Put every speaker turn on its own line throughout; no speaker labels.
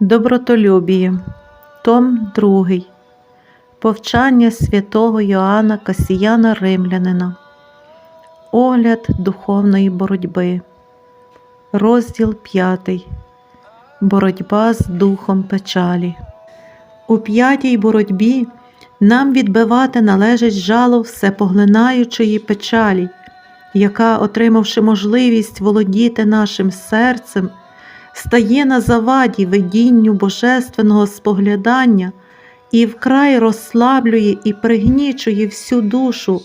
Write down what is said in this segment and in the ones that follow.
Добротолюбіє, Том 2. Повчання святого Йоанна Касіяна Римлянина. Огляд духовної боротьби. Розділ 5. Боротьба з духом печалі. У п'ятій боротьбі нам відбивати належить жало всепоглинаючої печалі, яка, отримавши можливість володіти нашим серцем, стає на заваді видінню божественного споглядання і вкрай розслаблює і пригнічує всю душу,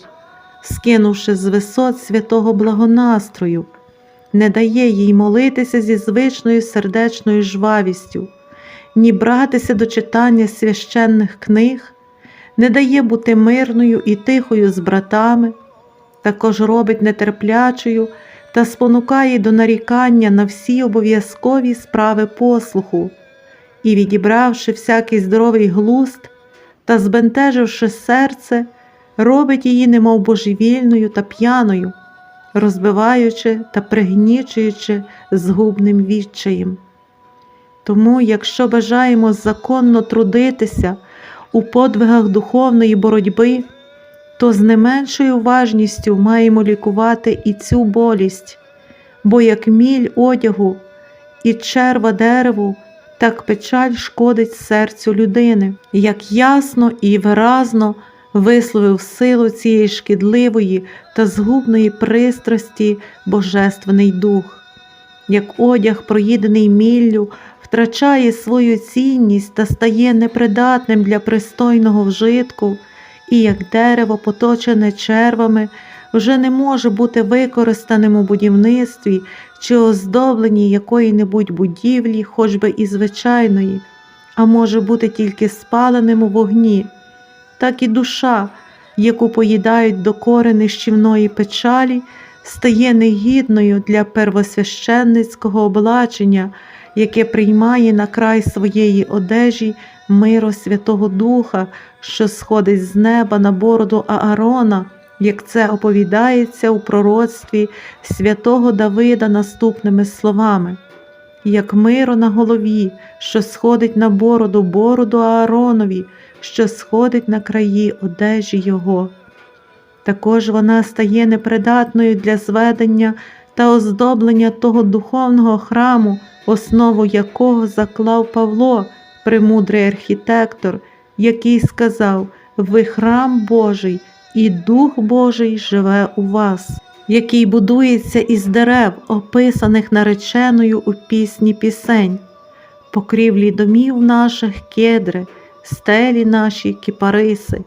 скинувши з висот святого благонастрою, не дає їй молитися зі звичною сердечною жвавістю, ні братися до читання священних книг, не дає бути мирною і тихою з братами, також робить нетерплячою та спонукає до нарікання на всі обов'язкові справи послуху, і, відібравши всякий здоровий глузд та збентеживши серце, робить її немов божевільною та п'яною, розбиваючи та пригнічуючи згубним відчаєм. Тому, якщо бажаємо законно трудитися у подвигах духовної боротьби, то з не меншою уважністю маємо лікувати і цю болість, бо як міль одягу і черва дереву, так печаль шкодить серцю людини, як ясно і виразно висловив силу цієї шкідливої та згубної пристрасті Божественний Дух, як одяг, проїдений міллю, втрачає свою цінність та стає непридатним для пристойного вжитку і як дерево, поточене червами, вже не може бути використаним у будівництві чи оздобленні якої-небудь будівлі, хоч би і звичайної, а може бути тільки спаленим у вогні, так і душа, яку поїдають до кори нищівної печалі, стає негідною для первосвященницького облачення, яке приймає на край своєї одежі миро Святого Духа, що сходить з неба на бороду Аарона, як це оповідається у пророцтві святого Давида наступними словами, як миро на голові, що сходить на бороду бороду Ааронові, що сходить на краї одежі Його. Також вона стає непридатною для зведення та оздоблення того духовного храму, основу якого заклав Павло, премудрий архітектор, який сказав: Ви храм Божий, і Дух Божий живе у вас, який будується із дерев, описаних нареченою у пісні пісень, покрівлі домів наших кедри, стелі наші кіпариси.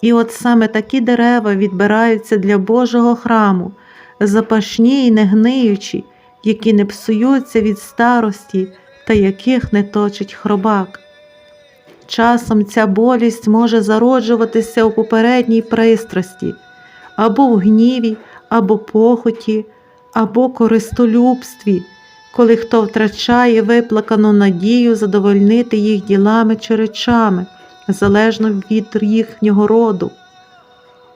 І от саме такі дерева відбираються для Божого храму, запашні й не гниючі, які не псуються від старості та яких не точить хробак. Часом ця болість може зароджуватися у попередній пристрасті, або в гніві, або похоті, або користолюбстві, коли хто втрачає виплакану надію задовольнити їх ділами чи речами, залежно від їхнього роду.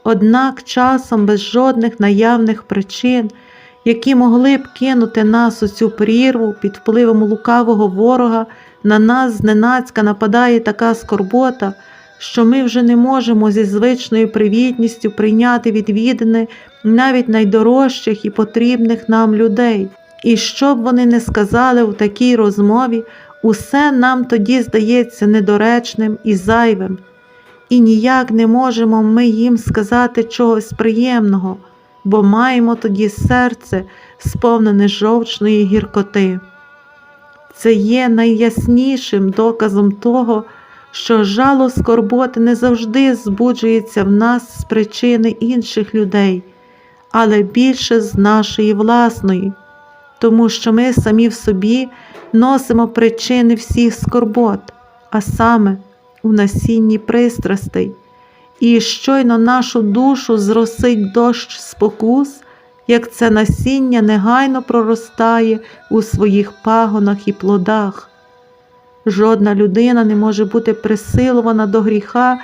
Однак часом без жодних наявних причин, які могли б кинути нас у цю прірву під впливом лукавого ворога, на нас зненацька нападає така скорбота, що ми вже не можемо зі звичною привітністю прийняти відвідини навіть найдорожчих і потрібних нам людей. І що б вони не сказали у такій розмові, усе нам тоді здається недоречним і зайвим, і ніяк не можемо ми їм сказати чогось приємного, бо маємо тоді серце, сповнене жовчної гіркоти. Це є найяснішим доказом того, що жало скорботи не завжди збуджується в нас з причини інших людей, але більше з нашої власної, тому що ми самі в собі носимо причини всіх скорбот, а саме у насінні пристрастей, і щойно нашу душу зросить дощ спокус як це насіння негайно проростає у своїх пагонах і плодах. Жодна людина не може бути присилувана до гріха,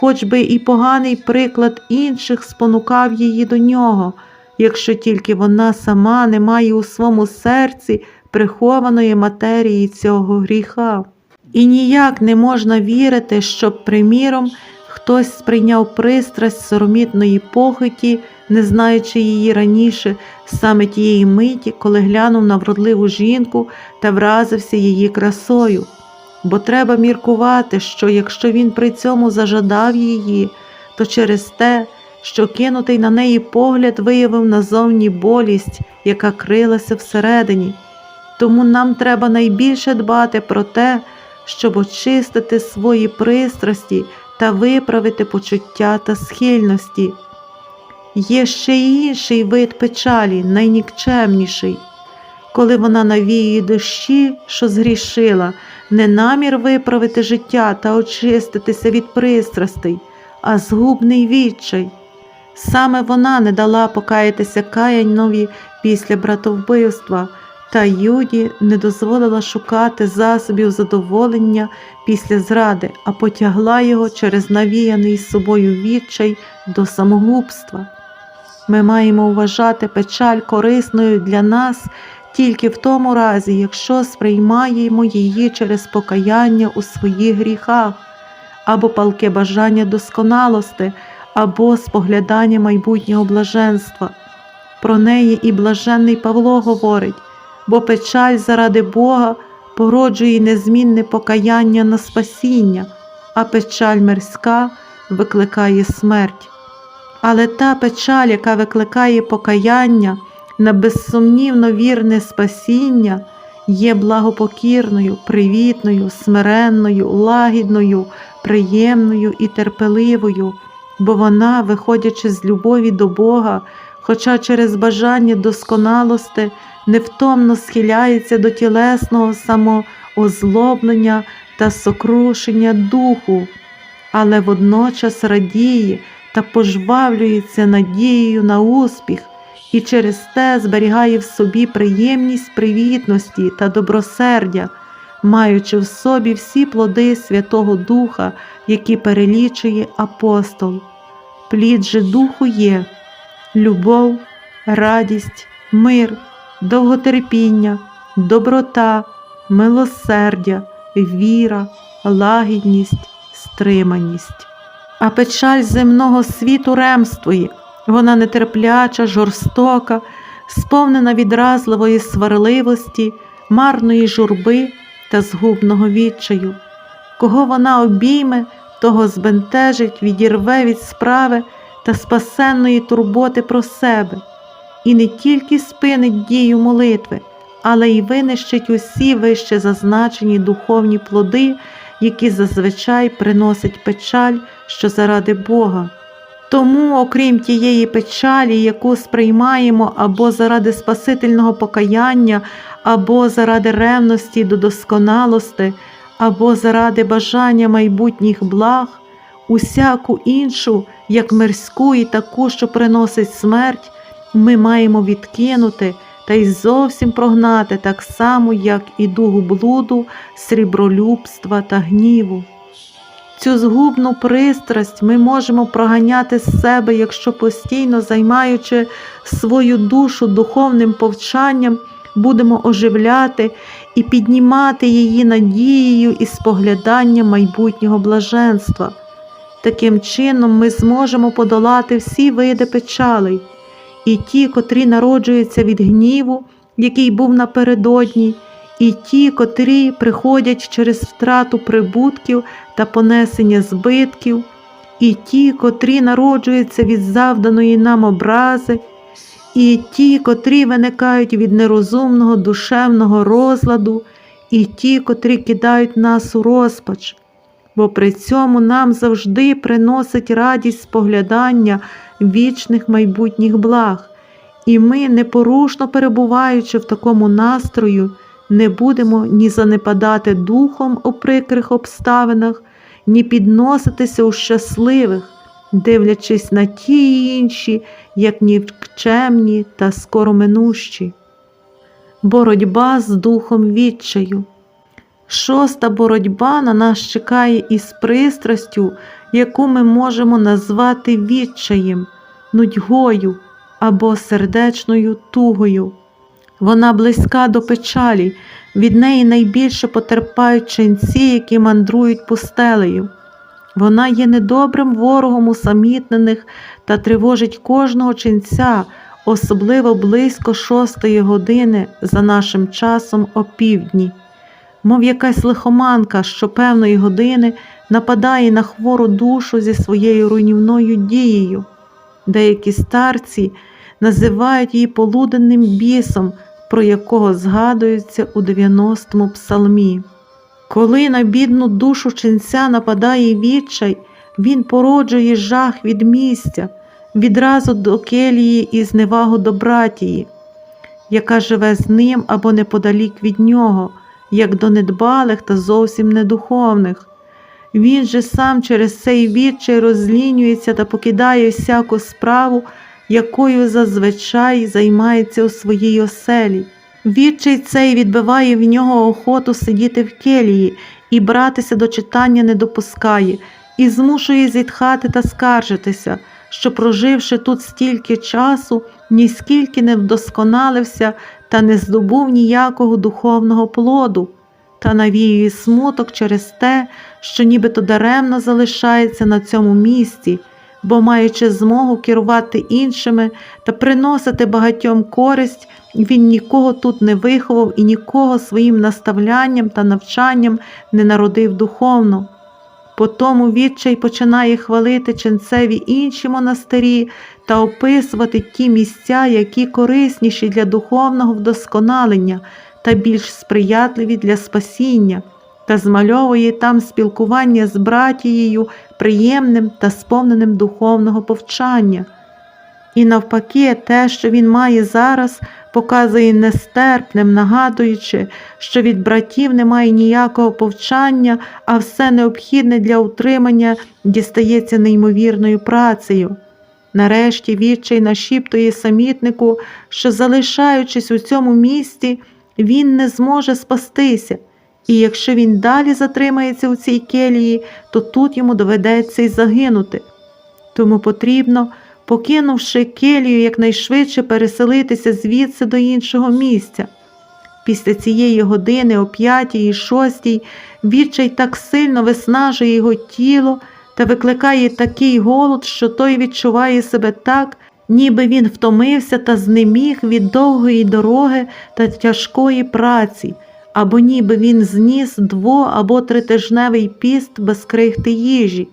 хоч би і поганий приклад інших спонукав її до нього, якщо тільки вона сама не має у своєму серці прихованої матерії цього гріха. І ніяк не можна вірити, щоб, приміром, хтось сприйняв пристрасть соромітної похоті, не знаючи її раніше, саме тієї миті, коли глянув на вродливу жінку та вразився її красою. Бо треба міркувати, що якщо він при цьому зажадав її, то через те, що кинутий на неї погляд виявив назовні болість, яка крилася всередині. Тому нам треба найбільше дбати про те, щоб очистити свої пристрасті та виправити почуття та схильності. Є ще й інший вид печалі, найнікчемніший, коли вона навіює душі, що згрішила, не намір виправити життя та очиститися від пристрастей, а згубний відчай. Саме вона не дала покаятися Каянові після братовбивства, та Юді не дозволила шукати засобів задоволення після зради, а потягла його через навіяний собою відчай до самогубства. Ми маємо вважати печаль корисною для нас тільки в тому разі, якщо сприймаємо її через покаяння у своїх гріхах, або палке бажання досконалости, або споглядання майбутнього блаженства. Про неї і блаженний Павло говорить, бо печаль заради Бога породжує незмінне покаяння на спасіння, а печаль мирська викликає смерть. Але та печаль, яка викликає покаяння на безсумнівно вірне спасіння, є благопокірною, привітною, смиренною, лагідною, приємною і терпеливою, бо вона, виходячи з любові до Бога, хоча через бажання досконалости невтомно схиляється до тілесного самоозлоблення та сокрушення духу, але водночас радіє та пожвавлюється надією на успіх і через те зберігає в собі приємність привітності та добросердя, маючи в собі всі плоди Святого Духа, які перелічує апостол. Плід же духу є любов, радість, мир, довготерпіння, доброта, милосердя, віра, лагідність, стриманість. А печаль земного світу ремствує, вона нетерпляча, жорстока, сповнена відразливої сварливості, марної журби та згубного відчаю. Кого вона обійме, того збентежить, відірве від справи та спасенної турботи про себе, і не тільки спинить дію молитви, але й винищить усі вище зазначені духовні плоди, які зазвичай приносить печаль, що заради Бога. Тому, окрім тієї печалі, яку сприймаємо або заради спасительного покаяння, або заради ревності до досконалости, або заради бажання майбутніх благ, усяку іншу, як мирську і таку, що приносить смерть, ми маємо відкинути та й зовсім прогнати так само, як і дугу блуду, срібролюбства та гніву. Цю згубну пристрасть ми можемо проганяти з себе, якщо постійно займаючи свою душу духовним повчанням, будемо оживляти і піднімати її надією і спогляданням майбутнього блаженства. Таким чином ми зможемо подолати всі види печалей, і ті, котрі народжуються від гніву, який був напередодні, і ті, котрі приходять через втрату прибутків та понесення збитків, і ті, котрі народжуються від завданої нам образи, і ті, котрі виникають від нерозумного душевного розладу, і ті, котрі кидають нас у розпач, бо при цьому нам завжди приносить радість споглядання вічних майбутніх благ, і ми, непорушно перебуваючи в такому настрою, не будемо ні занепадати духом у прикрих обставинах, ні підноситися у щасливих, дивлячись на ті й інші, як нікчемні та скороминущі. Боротьба з духом відчаю. Шоста боротьба на нас чекає із пристрастю, яку ми можемо назвати відчаєм, нудьгою або сердечною тугою. Вона близька до печалі, від неї найбільше потерпають ченці, які мандрують пустелею. Вона є недобрим ворогом усамітнених та тривожить кожного ченця, особливо близько шостої години за нашим часом опівдні. Мов якась лихоманка, що певної години нападає на хвору душу зі своєю руйнівною дією. Деякі старці називають її полуденним бісом, про якого згадується у 90-му псалмі. Коли на бідну душу ченця нападає відчай, він породжує жах від місця, відразу до келії і зневагу до братії, яка живе з ним або неподалік від нього, як до недбалих та зовсім недуховних. Він же сам через цей відчай розлінюється та покидає всяку справу, якою зазвичай займається у своїй оселі. Відчай цей відбиває в нього охоту сидіти в келії і братися до читання не допускає, і змушує зітхати та скаржитися, що, проживши тут стільки часу, ніскільки не вдосконалився та не здобув ніякого духовного плоду, та навіює смуток через те, що нібито даремно залишається на цьому місці, бо, маючи змогу керувати іншими та приносити багатьом користь, він нікого тут не виховав і нікого своїм наставлянням та навчанням не народив духовно. Потому відчай починає хвалити ченцеві інші монастирі та описувати ті місця, які корисніші для духовного вдосконалення та більш сприятливі для спасіння, та змальовує там спілкування з братією приємним та сповненим духовного повчання. І навпаки, те, що він має зараз, показує нестерпним, нагадуючи, що від братів немає ніякого повчання, а все необхідне для утримання дістається неймовірною працею. Нарешті відчай нашіптує самітнику, що, залишаючись у цьому місті, він не зможе спастися, і якщо він далі затримається у цій келії, то тут йому доведеться й загинути. Тому потрібно покинувши келію якнайшвидше переселитися звідси до іншого місця. Після цієї години, о п'ятій і шостій, відчай так сильно виснажує його тіло та викликає такий голод, що той відчуває себе так, ніби він втомився та знеміг від довгої дороги та тяжкої праці, або ніби він зніс дво- або тритижневий піст без крихти їжі.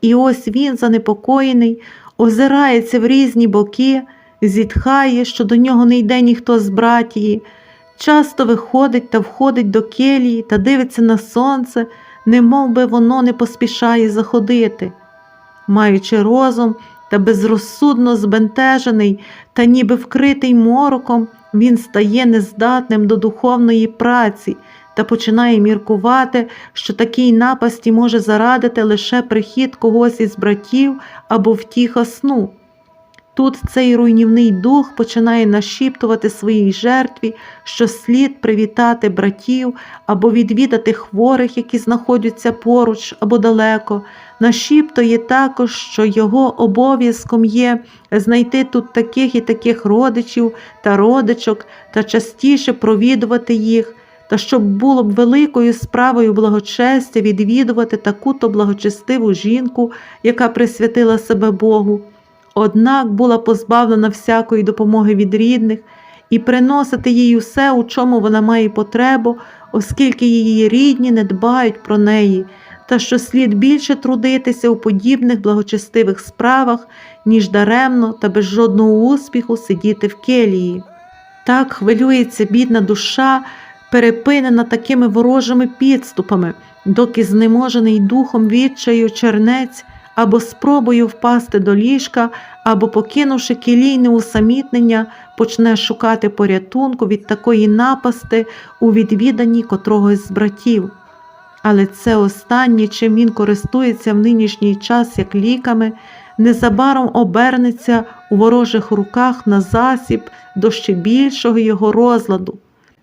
І ось він, занепокоєний, озирається в різні боки, зітхає, що до нього не йде ніхто з братії, часто виходить та входить до келії та дивиться на сонце, немов би воно не поспішає заходити. Маючи розум та безрозсудно збентежений та ніби вкритий мороком, він стає нездатним до духовної праці та починає міркувати, що такій напасті може зарадити лише прихід когось із братів або втіха сну. Тут цей руйнівний дух починає нашіптувати своїй жертві, що слід привітати братів або відвідати хворих, які знаходяться поруч або далеко. Нашіптує також, що його обов'язком є знайти тут таких і таких родичів та родичок та частіше провідувати їх, та щоб було б великою справою благочестя відвідувати таку-то благочестиву жінку, яка присвятила себе Богу однак була позбавлена всякої допомоги від рідних і приносити їй усе, у чому вона має потребу, оскільки її рідні не дбають про неї, та що слід більше трудитися у подібних благочестивих справах, ніж даремно та без жодного успіху сидіти в келії. Так хвилюється бідна душа, перепинена такими ворожими підступами, доки знеможений духом відчаю чернець або спробою впасти до ліжка, або, покинувши кілійне усамітнення, почне шукати порятунку від такої напасти у відвіданні котрогось з братів. Але це останнє, чим він користується в нинішній час як ліками, незабаром обернеться у ворожих руках на засіб до ще більшого його розладу.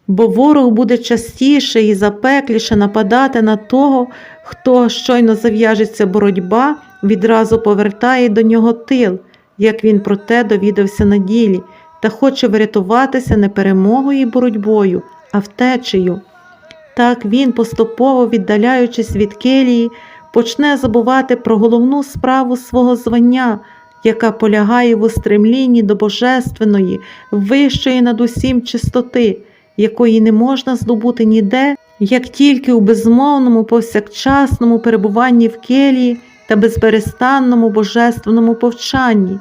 Бо ворог буде частіше і запекліше нападати на того, хто щойно зав'яжеться боротьба, відразу повертає до нього тил, як він про те довідався на ділі, та хоче врятуватися не перемогою і боротьбою, а втечею. Так він, поступово віддаляючись від келії, почне забувати про головну справу свого звання, яка полягає в устремлінні до божественної, вищої над усім чистоти, якої не можна здобути ніде, як тільки у безмовному повсякчасному перебуванні в келії та безперестанному божественному повчанні.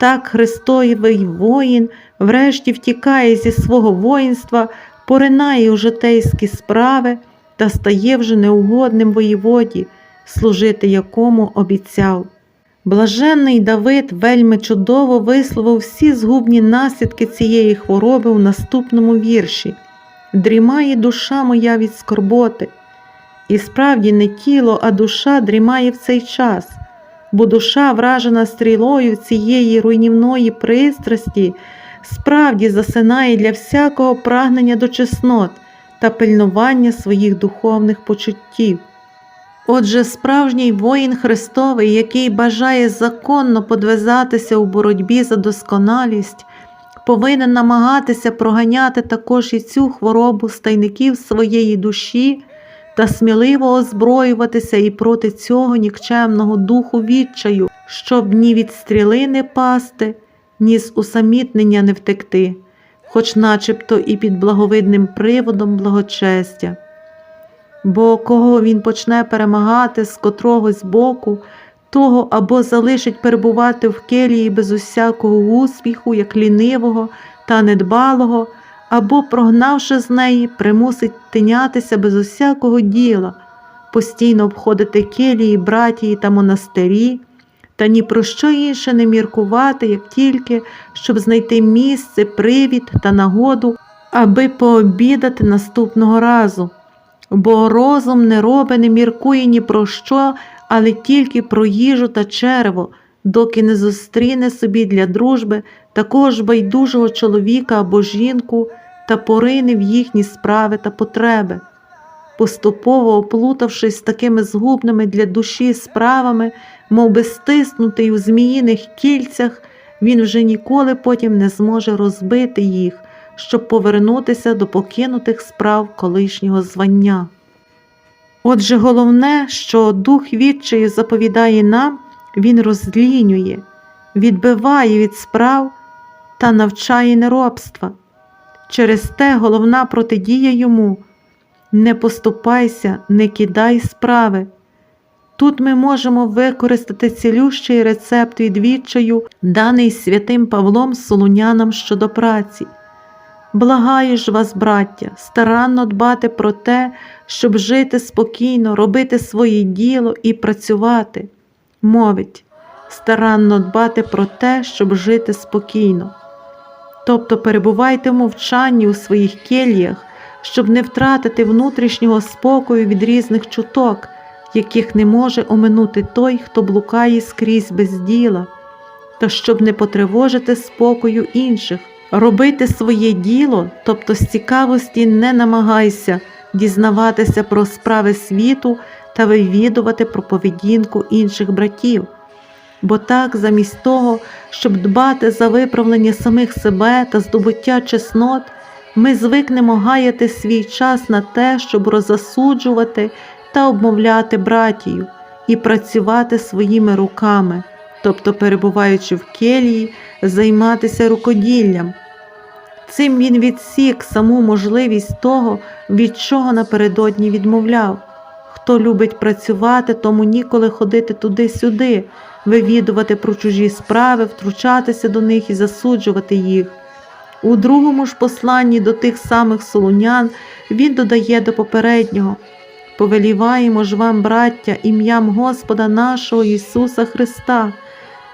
Так Христоєвий воїн врешті втікає зі свого воїнства, поринає у житейські справи та стає вже неугодним воєводі, служити якому обіцяв. Блаженний Давид вельми чудово висловив всі згубні наслідки цієї хвороби у наступному вірші Дрімає душа моя від скорботи. І справді не тіло, а душа дрімає в цей час, бо душа, вражена стрілою цієї руйнівної пристрасті, справді засинає для всякого прагнення до чеснот та пильнування своїх духовних почуттів. Отже, справжній воїн Христовий, який бажає законно подвизатися у боротьбі за досконалість, повинен намагатися проганяти також і цю хворобу з тайників своєї душі та сміливо озброюватися і проти цього нікчемного духу відчаю, щоб ні від стріли не пасти, ні з усамітнення не втекти, хоч начебто і під благовидним приводом благочестя. Бо кого він почне перемагати з котрогось боку, того або залишить перебувати в келії без усякого успіху, як лінивого та недбалого, або, прогнавши з неї, примусить тинятися без усякого діла, постійно обходити келії, братії та монастирі, та ні про що інше не міркувати, як тільки щоб знайти місце, привід та нагоду, аби пообідати наступного разу. Бо розум не робить, не міркує ні про що, але тільки про їжу та черво, доки не зустріне собі для дружби такого ж байдужого чоловіка або жінку та порине в їхні справи та потреби. Поступово оплутавшись такими згубними для душі справами, мов би стиснутий у зміїних кільцях, він вже ніколи потім не зможе розбити їх, щоб повернутися до покинутих справ колишнього звання. Отже, головне, що дух відчаю заповідає нам, він розлінює, відбиває від справ та навчає неробства. Через те головна протидія йому не поступайся, не кидай справи. Тут ми можемо використати цілющий рецепт від відчаю, даний святим Павлом Солунянам щодо праці. Благаю ж вас, браття, старанно дбати про те, щоб жити спокійно, робити своє діло і працювати. Мовить, старанно дбати про те, щоб жити спокійно. Тобто перебувайте мовчанні у своїх кельях, щоб не втратити внутрішнього спокою від різних чуток, яких не може оминути той, хто блукає скрізь без діла, та щоб не потривожити спокою інших. Робити своє діло, тобто з цікавості не намагайся дізнаватися про справи світу та вивідувати про поведінку інших братів. Бо так, замість того, щоб дбати за виправлення самих себе та здобуття чеснот, ми звикнемо гаяти свій час на те, щоб розасуджувати та обмовляти братію і працювати своїми руками, тобто, перебуваючи в келії, займатися рукоділлям. Цим він відсік саму можливість того, від чого напередодні відмовляв. Хто любить працювати, тому ніколи ходити туди-сюди, вивідувати про чужі справи, втручатися до них і засуджувати їх. У другому ж посланні до тих самих солунян він додає до попереднього Повеліваємо ж вам, браття, ім'ям Господа нашого Ісуса Христа,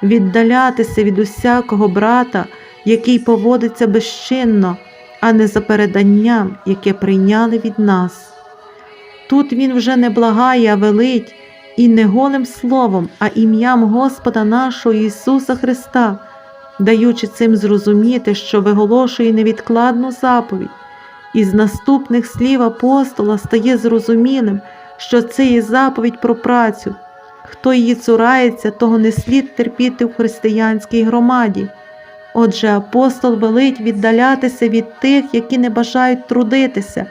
віддалятися від усякого брата, який поводиться безчинно, а не за переданням, яке прийняли від нас. Тут він вже не благає, а велить, і не голим словом, а ім'ям Господа нашого Ісуса Христа, даючи цим зрозуміти, що виголошує невідкладну заповідь. Із наступних слів апостола стає зрозумілим, що це є заповідь про працю. Хто її цурається, того не слід терпіти в християнській громаді. Отже, апостол велить віддалятися від тих, які не бажають трудитися,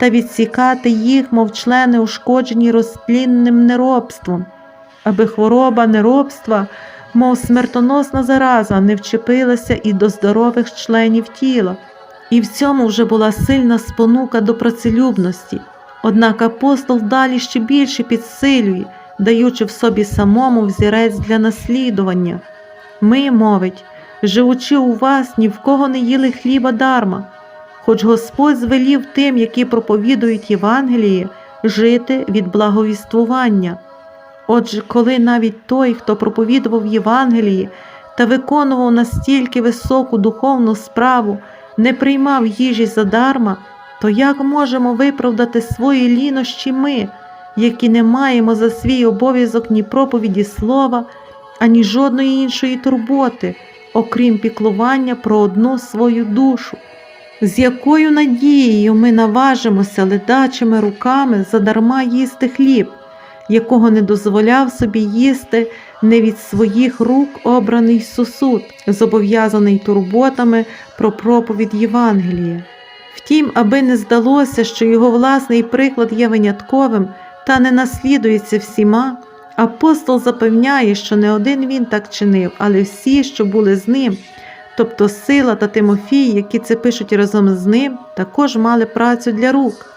та відсікати їх, мов члени, ушкоджені розтлінним неробством, аби хвороба неробства, мов смертоносна зараза, не вчепилася і до здорових членів тіла. І в цьому вже була сильна спонука до працелюбності. Однак апостол далі ще більше підсилює, даючи в собі самому взірець для наслідування. Ми, мовить, живучи у вас, ні в кого не їли хліба дарма, хоч Господь звелів тим, які проповідують Євангеліє, жити від благовіствування. Отже, коли навіть той, хто проповідував Євангеліє та виконував настільки високу духовну справу, не приймав їжі задарма, то як можемо виправдати свої лінощі ми, які не маємо за свій обов'язок ні проповіді слова, ані жодної іншої турботи, окрім піклування про одну свою душу? З якою надією ми наважимося ледачими руками задарма їсти хліб, якого не дозволяв собі їсти не від своїх рук обраний сусуд, зобов'язаний турботами про проповідь Євангелія. Втім, аби не здалося, що його власний приклад є винятковим та не наслідується всіма, апостол запевняє, що не один він так чинив, але всі, що були з ним, тобто Сила та Тимофій, які це пишуть разом з ним, також мали працю для рук.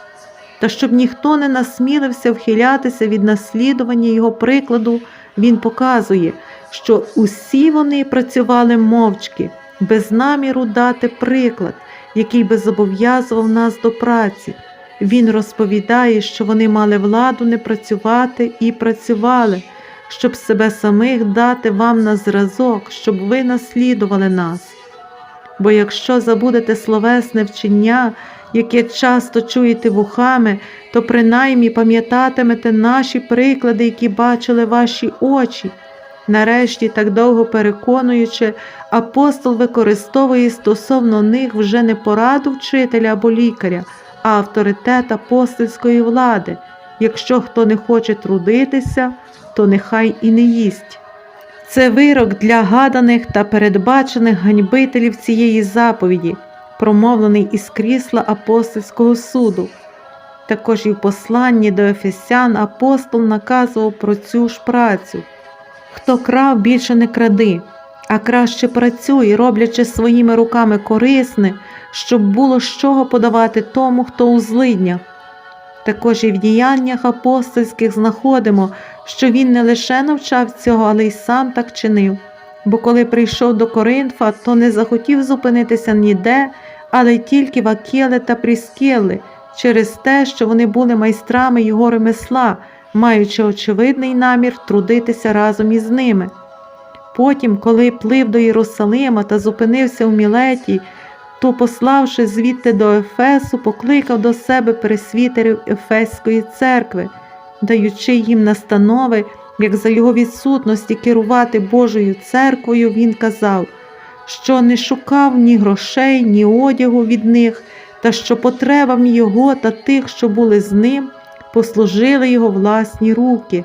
Та щоб ніхто не насмілився вхилятися від наслідування його прикладу, він показує, що усі вони працювали мовчки, без наміру дати приклад, який би зобов'язував нас до праці. Він розповідає, що вони мали владу не працювати і працювали, щоб себе самих дати вам на зразок, щоб ви наслідували нас. Бо якщо забудете словесне вчення, яке часто чуєте вухами, то принаймні пам'ятатимете наші приклади, які бачили ваші очі. Нарешті, так довго переконуючи, апостол використовує стосовно них вже не пораду вчителя або лікаря, а авторитет апостольської влади. Якщо хто не хоче трудитися, то нехай і не їсть. Це вирок для гаданих та передбачених ганьбителів цієї заповіді, промовлений із крісла апостольського суду. Також і в посланні до Ефесян апостол наказував про цю ж працю. Хто крав, більше не кради, а краще працюй, роблячи своїми руками корисне, щоб було з чого подавати тому, хто у злиднях. Також і в діяннях апостольських знаходимо, що він не лише навчав цього, але й сам так чинив. Бо коли прийшов до Коринфа, то не захотів зупинитися ніде, але тільки в Акели та Пріскели, через те, що вони були майстрами його ремесла, маючи очевидний намір трудитися разом із ними. Потім, коли плив до Єрусалима та зупинився у Мілеті, то, пославши звідти до Ефесу, покликав до себе пресвітерів Ефеської церкви, даючи їм настанови, як за його відсутності керувати Божою церквою, він казав, що не шукав ні грошей, ні одягу від них, та що потребам його та тих, що були з ним, послужили його власні руки,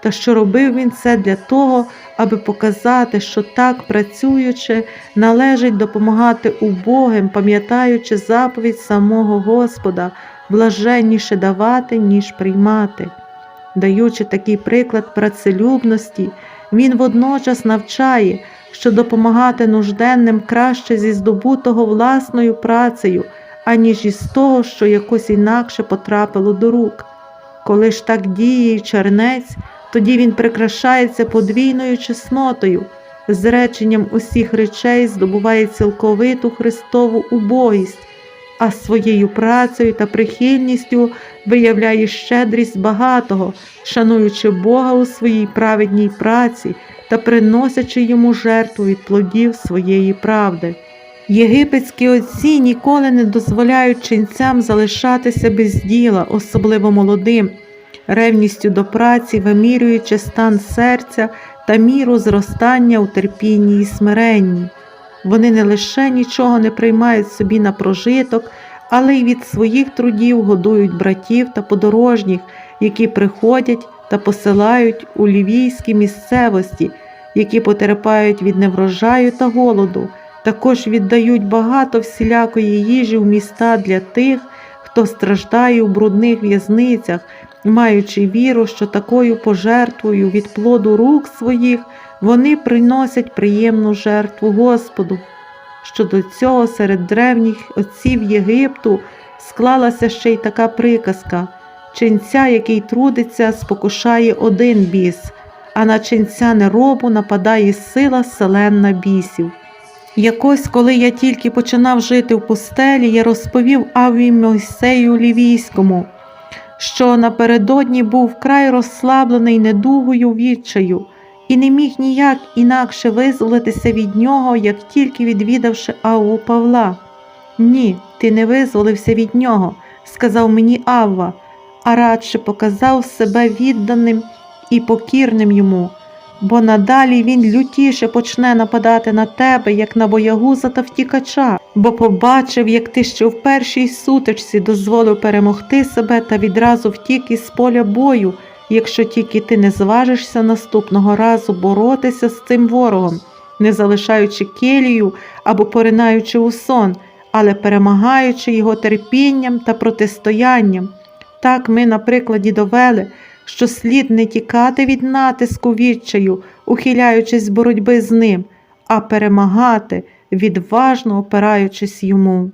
та що робив він це для того, аби показати, що так працюючи, належить допомагати убогим, пам'ятаючи заповідь самого Господа, блаженніше давати, ніж приймати. Даючи такий приклад працелюбності, він водночас навчає, що допомагати нужденним краще зі здобутого власною працею, аніж із того, що якось інакше потрапило до рук. Коли ж так діє й чернець, тоді він прикрашається подвійною чеснотою, зреченням усіх речей здобуває цілковиту Христову убогість, а своєю працею та прихильністю виявляє щедрість багатого, шануючи Бога у своїй праведній праці та приносячи йому жертву від плодів своєї правди. Єгипетські отці ніколи не дозволяють ченцям залишатися без діла, особливо молодим, ревністю до праці, вимірюючи стан серця та міру зростання у терпінні і смиренні. Вони не лише нічого не приймають собі на прожиток, але й від своїх трудів годують братів та подорожніх, які приходять та посилають у лівійські місцевості, які потерпають від неврожаю та голоду, Також віддають багато всілякої їжі в міста для тих, хто страждає у брудних в'язницях, маючи віру, що такою пожертвою від плоду рук своїх вони приносять приємну жертву Господу. Щодо цього серед древніх отців Єгипту склалася ще й така приказка ченця, який трудиться, спокушає один біс, а на ченця неробу нападає сила селенна бісів. Якось, коли я тільки починав жити в пустелі, я розповів Аві Мойсею Лівійському, що напередодні був вкрай розслаблений недугою відчаю і не міг ніяк інакше визволитися від нього, як тільки відвідавши Авву Павла. Ні, ти не визволився від нього, сказав мені Авва, а радше показав себе відданим і покірним йому, бо надалі він лютіше почне нападати на тебе, як на боягуза та втікача, бо побачив, як ти ще в першій сутичці дозволив перемогти себе та відразу втік із поля бою, якщо тільки ти не зважишся наступного разу боротися з цим ворогом, не залишаючи келію або поринаючи у сон, але перемагаючи його терпінням та протистоянням. Так ми на прикладі довели, що слід не тікати від натиску відчаю, ухиляючись боротьби з ним, а перемагати, відважно опираючись йому.